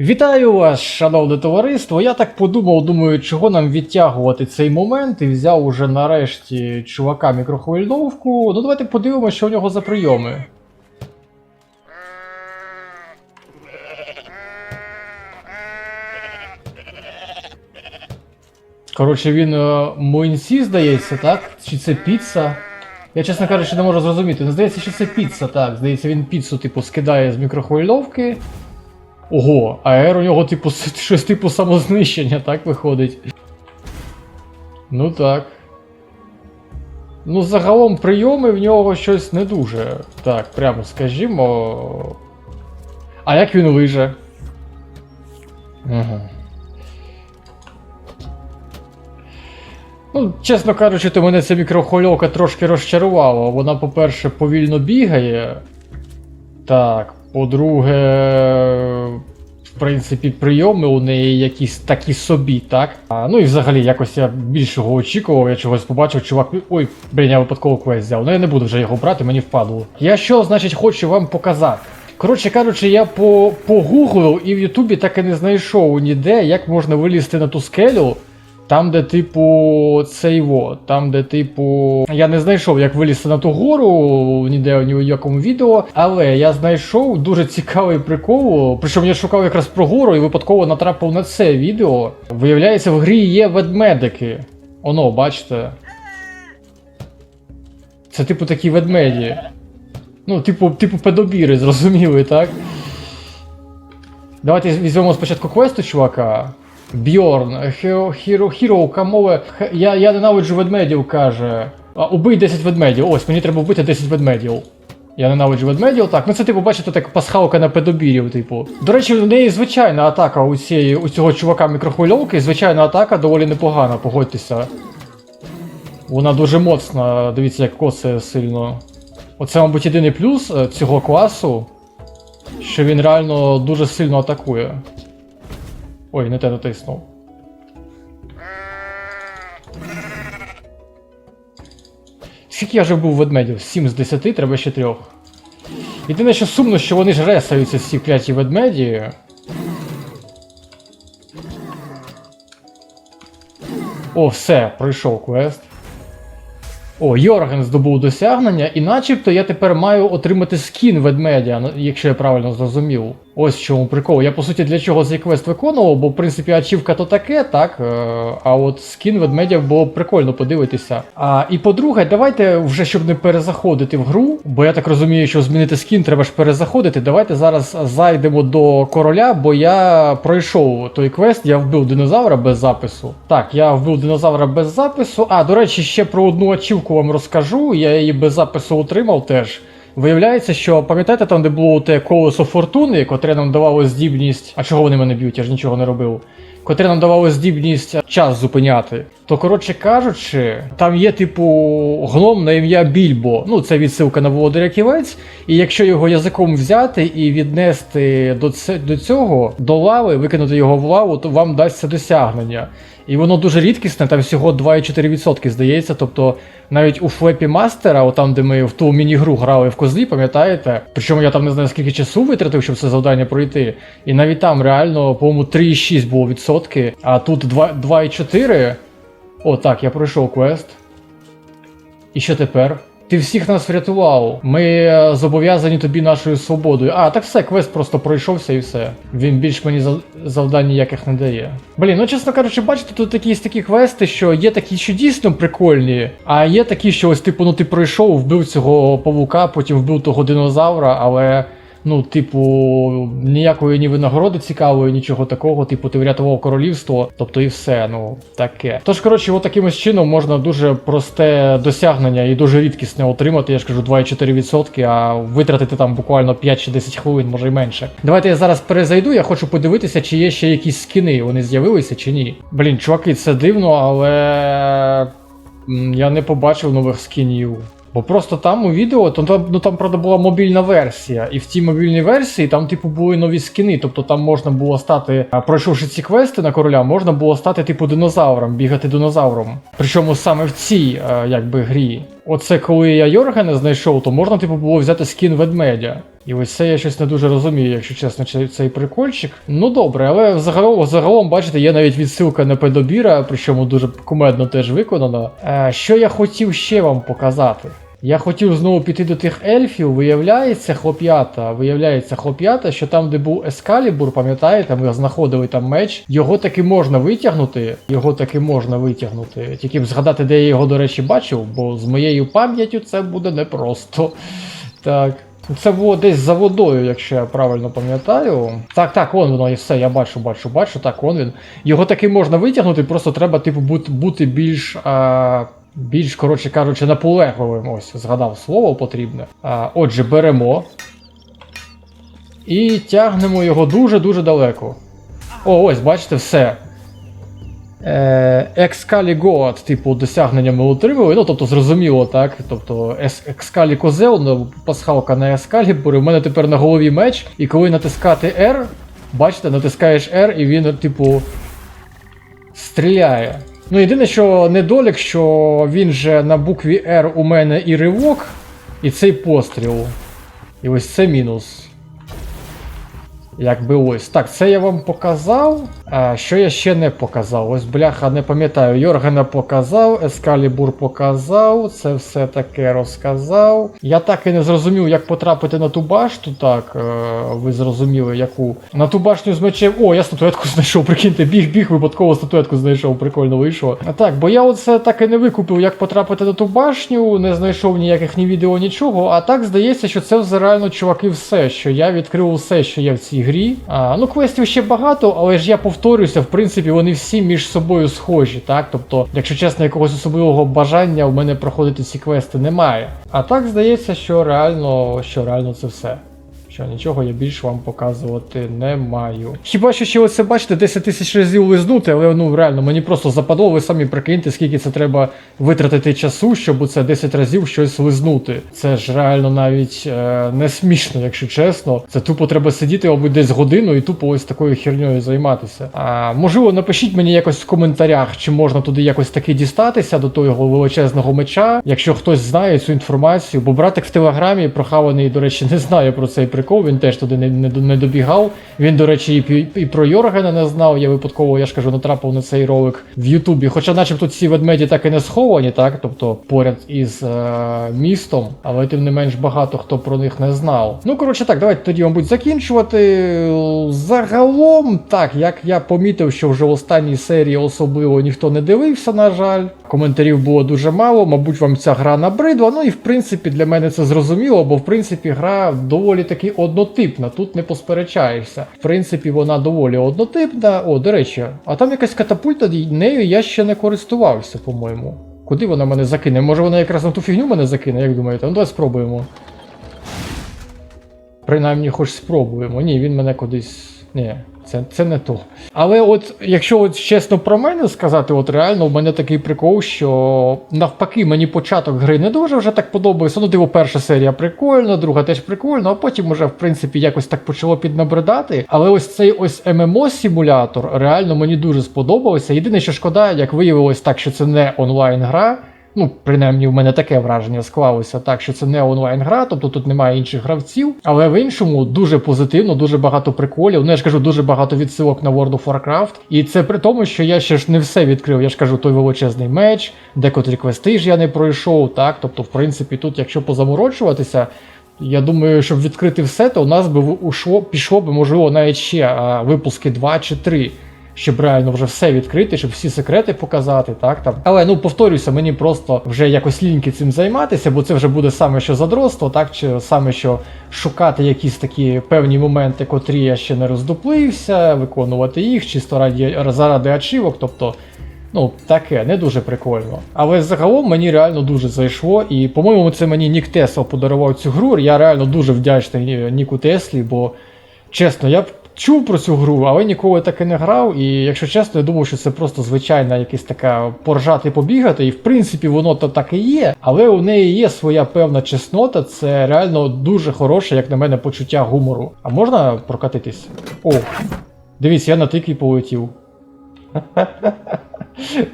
Вітаю вас, шановне товариство. Я так подумав, думаю, чого нам відтягувати цей момент і взяв уже нарешті чувака мікрохвильовку. Ну давайте подивимося, що у нього за прийоми. Коротше, він е, здається, так? Чи це піца? Я, чесно кажучи, не можу зрозуміти. Ну, здається, що це піца, так. Здається, він піцу, типу, скидає з мікрохвильовки. Ого, а ер у нього, типу, щось типу самознищення, так виходить. Ну так. Ну, загалом прийоми в нього щось не дуже. Так, прямо скажімо. А як він лиже? Ага. Ну, чесно кажучи, то мене ця мікрохвильовка трошки розчарувала. Вона, по-перше, повільно бігає. Так, по-друге, в принципі, прийоми у неї якісь такі собі, так? А, ну і взагалі, якось я більшого очікував, я чогось побачив, чувак. Ой, блін, я випадково квест взяв. Ну я не буду вже його брати, мені впадло. Я що, значить, хочу вам показати. Коротше кажучи, я по, погуглив і в Ютубі так і не знайшов ніде, як можна вилізти на ту скелю. Там, де, типу, цей во, там, де, типу, я не знайшов, як вилізти на ту гору, ніде ні у якому відео, але я знайшов дуже цікавий прикол. Причому я шукав якраз про гору і випадково натрапив на це відео. Виявляється, в грі є ведмедики. Оно, бачите. Це типу такі ведмеді. Ну, типу, типу педобіри, зрозуміли, так? Давайте візьмемо спочатку квесту, чувака. Бьорн, Хіро, Хіро, Хіро, Камове. Я, я ненавиджу ведмедів, каже. Убий 10 ведмедів. Ось, мені треба вбити 10 ведмедів. Я ненавиджу ведмедів, так. Ну це типу, бачите, так пасхалка на педобірів, типу. До речі, в неї звичайна атака у, цієї, у цього чувака мікрохвильовки, звичайна атака доволі непогана, погодьтеся. Вона дуже моцна, дивіться, як коце сильно. Оце, мабуть, єдиний плюс е, цього класу, що він реально дуже сильно атакує. Ой, не те натиснув. Скільки я вже був ведмедів? 7 з 10, треба ще трьох. Єдине, що сумно, що вони ж ресаються ці кляті ведмеді. О, все, пройшов квест. О, Йорген здобув досягнення, і начебто я тепер маю отримати скін ведмедя, ну, якщо я правильно зрозумів. Ось в чому прикол. Я по суті для чого цей квест виконував, бо в принципі ачівка то таке, так. е, А от скін ведмедя було прикольно подивитися. А і по-друге, давайте вже щоб не перезаходити в гру, бо я так розумію, що змінити скін треба ж перезаходити. Давайте зараз зайдемо до короля, бо я пройшов той квест, я вбив динозавра без запису. Так, я вбив динозавра без запису. А, до речі, ще про одну ачівку вам розкажу. Я її без запису отримав теж. Виявляється, що пам'ятаєте там, де було те колесо фортуни, котре нам давало здібність. А чого вони мене б'ють? Я ж нічого не робив. Котре нам давало здібність час зупиняти. То, коротше кажучи, там є, типу, гном на ім'я Більбо. Ну, це відсилка на Володаря Ківець. І якщо його язиком взяти і віднести до, це, до цього, до лави, викинути його в лаву, то вам дасться досягнення. І воно дуже рідкісне, там всього 2,4% здається. Тобто навіть у флепі мастера, там де ми в ту міні-гру грали в козлі, пам'ятаєте? Причому я там не знаю скільки часу витратив, щоб це завдання пройти. І навіть там реально, по-моєму, 3,6 було відсотки, а тут 2,4. О, так, я пройшов квест. І що тепер? Ти всіх нас врятував. Ми е, зобов'язані тобі нашою свободою. А, так все, квест просто пройшовся і все. Він більш мені зав- завдань ніяких не дає. Блін, ну чесно кажучи, бачите, тут якісь такі квести, що є такі, що дійсно прикольні, а є такі, що ось, типу, ну ти пройшов, вбив цього павука, потім вбив того динозавра, але. Ну, типу, ніякої ні винагороди цікавої, нічого такого. Типу, ти врятував королівство, тобто і все, ну таке. Тож, коротше, от таким чином можна дуже просте досягнення і дуже рідкісне отримати, я ж кажу, 2,4%, а витратити там буквально 5 чи 10 хвилин, може й менше. Давайте я зараз перезайду, я хочу подивитися, чи є ще якісь скіни, вони з'явилися чи ні. Блін, чуваки, це дивно, але я не побачив нових скінів. Бо просто там у відео, то там, ну там правда була мобільна версія, і в цій мобільній версії там, типу, були нові скини. Тобто там можна було стати, пройшовши ці квести на короля, можна було стати, типу, динозавром, бігати динозавром. Причому саме в цій, е, якби, грі. Оце коли я Йоргена знайшов, то можна типу було взяти скін ведмедя. І ось це я щось не дуже розумію, якщо чесно, цей- прикольчик. Ну добре, але загалом, загалом, бачите, є навіть відсилка на педобіра, причому дуже кумедно теж виконана. Е, що я хотів ще вам показати? Я хотів знову піти до тих ельфів, виявляється, хлоп'ята, виявляється, хлоп'ята, що там, де був Ескалібур, пам'ятаєте, ми знаходили там меч, його таки можна витягнути, його таки можна витягнути. Тільки б згадати, де я його, до речі, бачив, бо з моєю пам'яттю це буде непросто. Так. Це було десь за водою, якщо я правильно пам'ятаю. Так, так, вон воно і все, я бачу, бачу, бачу, так, вон він. Його таки можна витягнути, просто треба, типу, бути більш. А... Більш, коротше кажучи, наполегливим. Ось, згадав слово потрібне. А, отже, беремо. І тягнемо його дуже-дуже далеко. О, ось, бачите, все. Е, Excaligoat, типу, досягнення ми отримали. Ну, тобто, зрозуміло, так. Тобто, Excali козел, ну, пасхалка на і в мене тепер на голові меч, і коли натискати R, бачите, натискаєш R, і він, типу, стріляє. Ну, єдине, що недолік, що він же на букві R у мене і ривок, і цей постріл. І ось це мінус. Якби ось. Так, це я вам показав. А що я ще не показав? Ось бляха, не пам'ятаю. Йоргена показав, Ескалібур показав, це все таке розказав. Я так і не зрозумів, як потрапити на ту башту. Так, е, ви зрозуміли, яку. На ту башню з мечем. О, я статуетку знайшов, прикиньте, біг, біг, випадково статуетку знайшов, прикольно вийшло. А так, бо я оце так і не викупив, як потрапити на ту башню, не знайшов ніяких ні відео, нічого. А так здається, що це вже реально чуваки все, що я відкрив усе, що є в цій грі. А, ну, квестів ще багато, але ж я повторююся, в принципі, вони всі між собою схожі, так? Тобто, якщо чесно, якогось особливого бажання у мене проходити ці квести немає. А так здається, що реально, що реально це все. Що нічого я більше вам показувати не маю. Хіба що ще оце бачите, 10 тисяч разів лизнути, але ну реально мені просто западло, ви самі прикиньте, скільки це треба витратити часу, щоб це 10 разів щось лизнути. Це ж реально навіть е, не смішно, якщо чесно. Це тупо треба сидіти, мабуть, десь годину і тупо ось такою херньою займатися. А можливо, напишіть мені якось в коментарях, чи можна туди якось таки дістатися до того величезного меча, якщо хтось знає цю інформацію, бо братик в телеграмі прохаваний, до речі, не знає про цей прикол. Він теж туди не, не, не добігав. Він, до речі, і, і про Йоргена не знав. Я випадково, я ж кажу, натрапив на цей ролик в Ютубі. Хоча, начебто, ці ведмеді так і не сховані, так, тобто поряд із е, містом, але тим не менш багато хто про них не знав. Ну, коротше, так, давайте тоді, мабуть, закінчувати. Загалом, так, як я помітив, що вже в останній серії особливо ніхто не дивився, на жаль. Коментарів було дуже мало, мабуть, вам ця гра набридла. Ну і в принципі для мене це зрозуміло, бо в принципі гра доволі таки однотипна, тут не посперечаєшся. В принципі, вона доволі однотипна. О, до речі, а там якась катапульта, нею я ще не користувався, по-моєму. Куди вона мене закине? Може вона якраз на ту фігню мене закине, як думаєте? Ну давай спробуємо. Принаймні, хоч спробуємо. Ні, він мене кудись. Ні, це, це не то. Але от, якщо от чесно про мене сказати, от реально у мене такий прикол, що навпаки, мені початок гри не дуже вже так подобається. Ну, диво, перша серія прикольна, друга теж прикольна, а потім уже, в принципі, якось так почало піднабридати. Але ось цей ось ММО-симулятор реально мені дуже сподобався. Єдине, що шкода, як виявилось так, що це не онлайн-гра. Ну, принаймні, в мене таке враження склалося так, що це не онлайн-гра, тобто тут немає інших гравців. Але в іншому дуже позитивно, дуже багато приколів. Ну я ж кажу, дуже багато відсилок на World of Warcraft. І це при тому, що я ще ж не все відкрив. Я ж кажу, той величезний меч, декотрі квести ж я не пройшов. Так, тобто, в принципі, тут, якщо позаморочуватися. Я думаю, щоб відкрити все, то у нас би ушло, пішло б, можливо, навіть ще а, випуски 2 чи 3 щоб реально вже все відкрити, щоб всі секрети показати, так там. Але ну повторюся, мені просто вже якось ліньки цим займатися, бо це вже буде саме що задротство, так чи саме що шукати якісь такі певні моменти, котрі я ще не роздуплився, виконувати їх, чисто раді заради ачівок, тобто. Ну, таке, не дуже прикольно. Але загалом мені реально дуже зайшло. І, по-моєму, це мені Нік Тесла подарував цю гру. Я реально дуже вдячний Ніку Теслі, бо чесно, я б чув про цю гру, але ніколи так і не грав. І якщо чесно, я думав, що це просто звичайна якась така поржати, побігати. І в принципі воно то так і є. Але у неї є своя певна чеснота. Це реально дуже хороше, як на мене, почуття гумору. А можна прокатитись? О, дивіться, я на тикві полетів.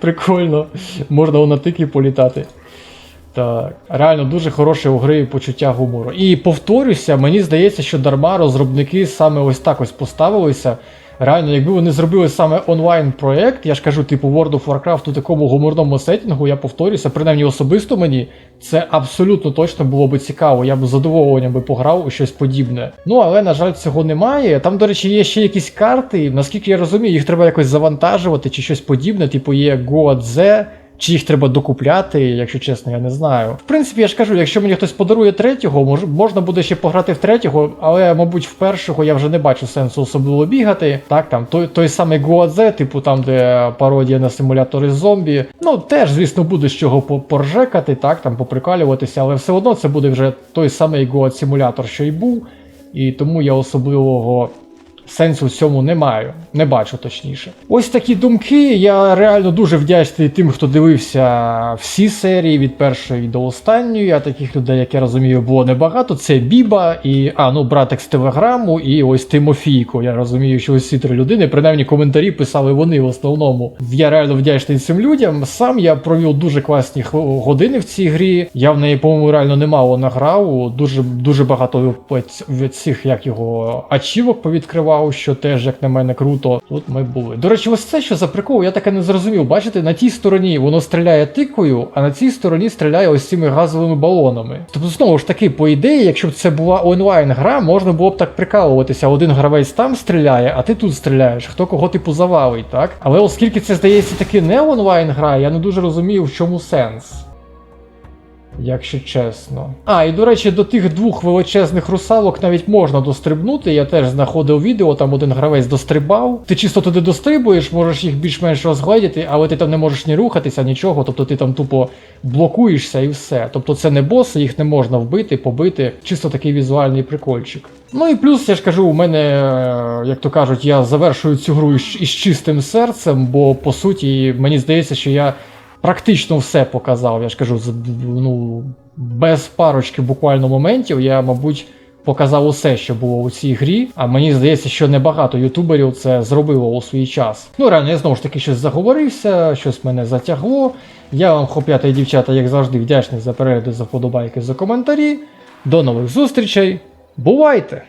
Прикольно. Можна на тикві політати. Так, реально дуже хороше у гри почуття гумору. І повторюся, мені здається, що дарма розробники саме ось так ось поставилися. Реально, якби вони зробили саме онлайн проект, я ж кажу, типу World of Warcraft у такому гуморному сеттингу, я повторюся, принаймні особисто мені це абсолютно точно було би цікаво. Я б з задоволенням би пограв у щось подібне. Ну але на жаль, цього немає. Там, до речі, є ще якісь карти. Наскільки я розумію, їх треба якось завантажувати чи щось подібне, типу є Goadze, чи їх треба докупляти, якщо чесно, я не знаю. В принципі, я ж кажу, якщо мені хтось подарує третього, мож, можна буде ще пограти в третього, але, мабуть, в першого я вже не бачу сенсу особливо бігати. Так, там той, той самий Гуадзе, типу там, де пародія на симулятори зомбі. Ну, теж, звісно, буде з чого по- поржекати, так, там поприкалюватися, але все одно це буде вже той самий Гоад симулятор, що й був. І тому я особливого Сенсу в цьому не маю, не бачу точніше. Ось такі думки. Я реально дуже вдячний тим, хто дивився всі серії від першої до останньої. А таких людей, як я розумію, було небагато. Це Біба і а, ну, братик з телеграму, і ось Тимофійко. Я розумію, що ось ці три людини, принаймні коментарі писали вони в основному. Я реально вдячний цим людям. Сам я провів дуже класні години в цій грі. Я в неї, по-моєму, реально немало награв. Дуже дуже багато цих як його ачівок повідкривав, що теж, як на мене, круто. Тут ми були. До речі, ось це що за прикол, я таке не зрозумів. Бачите, на тій стороні воно стріляє тикою, а на цій стороні стріляє ось цими газовими балонами. Тобто, знову ж таки, по ідеї, якщо б це була онлайн гра, можна було б так прикалуватися. Один гравець там стріляє, а ти тут стріляєш. Хто кого типу завалить, так? Але оскільки це здається таки не онлайн гра, я не дуже розумію, в чому сенс. Якщо чесно. А, і до речі, до тих двох величезних русалок навіть можна дострибнути. Я теж знаходив відео, там один гравець дострибав. Ти чисто туди дострибуєш, можеш їх більш-менш розгледіти, але ти там не можеш ні рухатися, нічого. Тобто ти там тупо блокуєшся і все. Тобто це не боси, їх не можна вбити, побити. Чисто такий візуальний прикольчик. Ну і плюс, я ж кажу, у мене, е, як то кажуть, я завершую цю гру із, із чистим серцем, бо по суті мені здається, що я практично все показав. Я ж кажу, ну, без парочки буквально моментів я, мабуть, показав усе, що було у цій грі. А мені здається, що небагато ютуберів це зробило у свій час. Ну, реально, я знову ж таки щось заговорився, щось мене затягло. Я вам, хлоп'ята і дівчата, як завжди, вдячний за перегляди, за вподобайки, за коментарі. До нових зустрічей. Бувайте!